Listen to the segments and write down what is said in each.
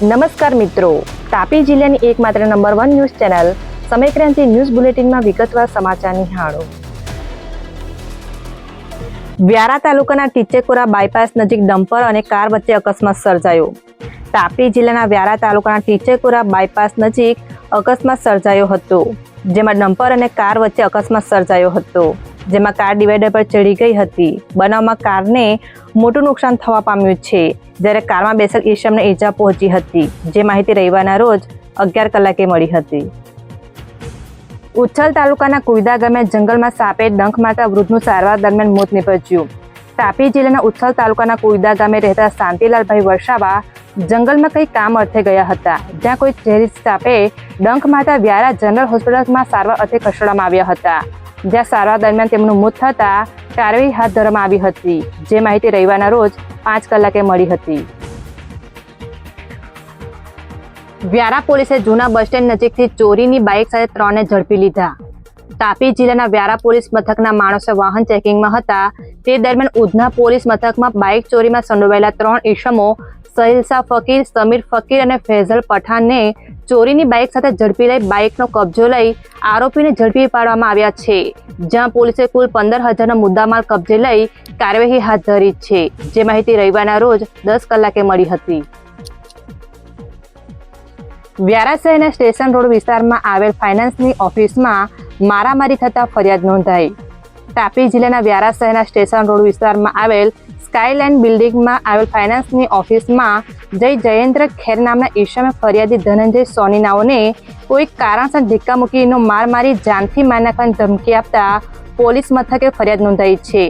નમસ્કાર મિત્રો. તાપી જિલ્લાની એકમાત્ર number one news channel Samaykranti news બુલેટિનમાં વિગતવાર સમાચાર નિહાળો. વ્યારા તાલુકાના ટીચેકોરા બાયપાસ નજીક ડમ્પર અને કાર વચ્ચે અકસ્માત સર્જાયો. તાપી જિલ્લાના વ્યારા તાલુકાના ટીચેકોરા બાયપાસ નજીક અકસ્માત સર્જાયો હતો, જેમાં ડમ્પર અને કાર વચ્ચે અકસ્માત સર્જાયો હતો, જેમાં કાર ડિવાઈડર પર ચડી ગઈ હતી. બનાવમાં કારને મોટું નુકસાન થવા પામ્યું છે. જ્યારે કારમાં બેસેલ ઈશમને ઈજા પહોંચી હતી, જે માહિતી રવિવારના રોજ અગિયાર કલાકે મળી હતી. ઉચ્છલ તાલુકાના કુઈદા ગામે જંગલમાં સાપે ડંખ મારતા વૃદ્ધનું સારવાર દરમિયાન મોત નીપજ્યું. તાપી જિલ્લાના ઉચ્છલ તાલુકાના કુઈદા ગામે રહેતા શાંતિલાલભાઈ વરસાવા જંગલમાં કંઈ કામ અર્થે ગયા હતા. જ્યાં કોઈ ઝેરી સાપે ડંખ મારતા વ્યારા જનરલ હોસ્પિટલમાં સારવાર અર્થે ખસેડવામાં આવ્યા હતા. જ્યાં સારવાર દરમિયાન તેમનું મોત થતાં કાર્યવાહી હાથ ધરવામાં આવી હતી. જે માહિતી રવિવારના રોજ પાંચ કલાકે મળી હતી. વ્યારા પોલીસે જૂના બસ સ્ટેન્ડ નજીકથી ચોરીની બાઇક સાથે ત્રણને ઝડપી લીધા. તાપી જિલ્લાના વ્યારા પોલીસ મથકના માણસો વાહન ચેકિંગમાં હતા. તે દરમિયાન ઉધના પોલીસ મથકમાં બાઇક ચોરીમાં સંડોવાયેલા ત્રણ ઈસમો, સહિલસા ફકીર, સમીર ફકીર અને ફૈઝલ પઠાણને ચોરીની બાઇક સાથે ઝડપી લઈ બાઇકનો કબજો લઈ આરોપીને ઝડપી પાડવામાં આવ્યા છે, જ્યાં પોલીસે કુલ પંદર હજારનો મુદ્દામાલ કબજે લઈ કાર્યવાહી હાથ ધરી છે. જે માહિતી રવિવારના રોજ દસ કલાકે મળી હતી. વ્યારા શહેરના સ્ટેશન રોડ વિસ્તારમાં આવેલ ફાઇનાન્સની ઓફિસમાં મારામારી થતા ફરિયાદ નોંધાઈ. તાપી જિલ્લાના વ્યારા શહેરના સ્ટેશન રોડ વિસ્તારમાં આવેલ સ્કાયલાઇન બિલ્ડિંગમાં આવેલ ફાઇનાન્સની ઓફિસમાં જય જયેન્દ્ર ખેર નામના ઈશમે ફરિયાદી ધનંજય સોનીનાઓને કોઈ કારણસર ધીક્કા મૂકીનો માર મારી જાનથી માર નાખવાની ધમકી આપતા પોલીસ મથકે ફરિયાદ નોંધાઈ છે.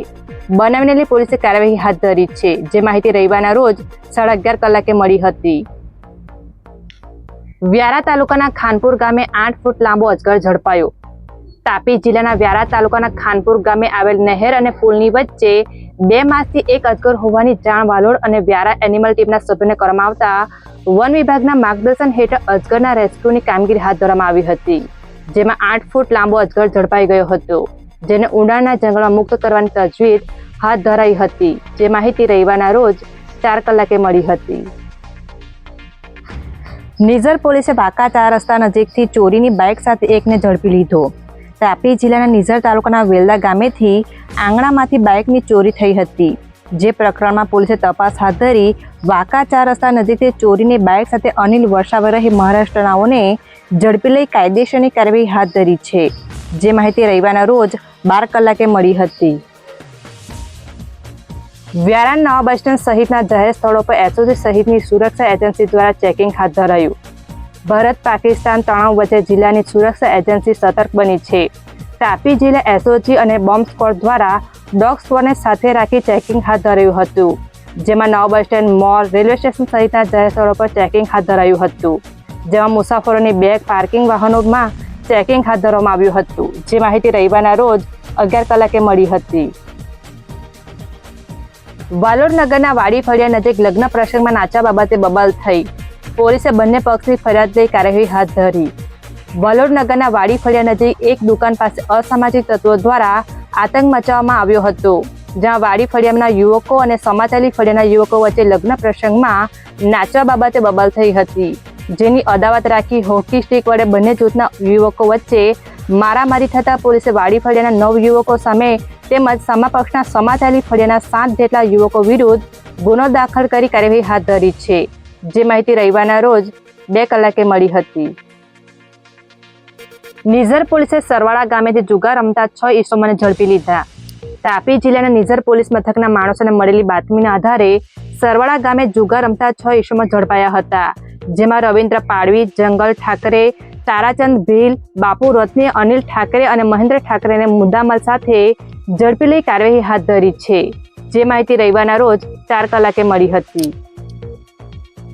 બનાવેલી પોલીસે કાર્યવાહી હાથ ધરી છે. જે માહિતી રવિવારના રોજ સાડા અગિયાર કલાકે મળી હતી. વ્યારા તાલુકાના ખાનપુર ગામે આઠ ફૂટ લાંબો અજગર ઝડપાયો. તાપી જિલ્લાના વ્યારા તાલુકાના ખાનપુર ગામે આવેલ નહેર અને પુલની વચ્ચે બે માસથી એક અજગર હોવાની જાણ વાલોડ અને વ્યારા એનિમલ ટીમના સભ્યોને કરવામાં આવતા વન વિભાગના માર્ગદર્શન હેઠળ અજગરના રેસ્ક્યુની કામગીરી હાથ ધરવામાં આવી હતી, જેમાં આઠ ફૂટ લાંબો અજગર ઝડપાઈ ગયો હતો, જેને ઊંડાણના જંગલમાં મુક્ત કરવાની તજવીજ હાથ ધરાઈ હતી, જે માહિતી રવિવારના રોજ ચાર કલાકે મળી હતી. નિઝર પોલીસે બાકાતા રસ્તા નજીકથી ચોરીની બાઇક સાથે એકને ઝડપી લીધો. તાપી જિલ્લાના નિઝર તાલુકાના વેલદા ગામેથી આંગણામાંથી બાઇકની ચોરી થઈ હતી. જે પ્રકરણમાં પોલીસે તપાસ હાથ ધરી વાંકા ચાર રસ્તા નજીકથી ચોરીની બાઇક સાથે અનિલ વર્ષાવરહી મહારાષ્ટ્રનાઓને ઝડપી લઈ કાયદેસરની કાર્યવાહી હાથ ધરી છે. જે માહિતી રવિવારના રોજ બાર કલાકે મળી હતી. વ્યારા નવા બસ સ્ટેન્ડ સહિતના જાહેર સ્થળો પર એસઓસી સહિતની સુરક્ષા એજન્સી દ્વારા ચેકિંગ હાથ ધરાયું. ભારત પાકિસ્તાન તણાવ વચ્ચે જિલ્લાની સુરક્ષા એજન્સી સતર્ક બની છે. તાપી જિલ્લા એસઓજી અને બોમ્બ સ્કોડ દ્વારા ડોગ સ્ક્વોડને સાથે રાખી ચેકિંગ હાથ ધરાયું હતું, જેમાં નવ bus stand mall railway station સહિતના જાહેર સ્થળો પર ચેકિંગ હાથ ધરાયું હતું, જેમાં મુસાફરોની બેગ, પાર્કિંગ વાહનોમાં ચેકિંગ હાથ ધરવામાં આવ્યું હતું, જે માહિતી રવિવારના રોજ અગિયાર કલાકે મળી હતી. વાલોડ નગરના વાડી ફળિયા નજીક લગ્ન પ્રસંગમાં નાચા બાબતે બબાલ થઈ પોલીસે બંને પક્ષની ફરિયાદ લઈ કાર્યવાહી હાથ ધરી. વલોડ નગરના વાડી ફળિયા નજીક એક દુકાન પાસે અસામાજિક તત્વો દ્વારા આતંક મચાવવામાં આવ્યો હતો, જ્યાં વાડી ફળિયાના યુવકો અને સમાચારી ફળિયાના યુવકો વચ્ચે લગ્ન પ્રસંગમાં નાચવા બાબતે બબાલ થઈ હતી. જેની અદાવત રાખી હોકી સ્ટીક વડે બંને જૂથના યુવકો વચ્ચે મારામારી થતાં પોલીસે વાડી ફળિયાના નવ યુવકો સામે તેમજ સમાપક્ષના સમાચારી ફળિયાના સાત જેટલા યુવકો વિરુદ્ધ ગુનો દાખલ કરી કાર્યવાહી હાથ ધરી છે. જે માહિતી રવિવારના રોજ બે કલાકે મળી હતી. નિઝર પોલીસે સરવાળા ગામેથી જુગાર રમતા છ ઈસમોને ઝડપી લીધા. તાપી જિલ્લાના નિઝર પોલીસ મથકના માણસોને મળેલી બાતમીના આધારે સરવાળા ગામે જુગાર રમતા છ ઈસમો ઝડપાયા હતા, જેમાં રવિન્દ્ર પાડવી, જંગલ ઠાકરે, તારાચંદ ભીલ, બાપુ રત્ને, અનિલ ઠાકરે અને મહેન્દ્ર ઠાકરેને મુદ્દામાલ સાથે ઝડપી લઈ કાર્યવાહી હાથ ધરી છે. જે માહિતી રવિવારના રોજ ચાર કલાકે મળી હતી.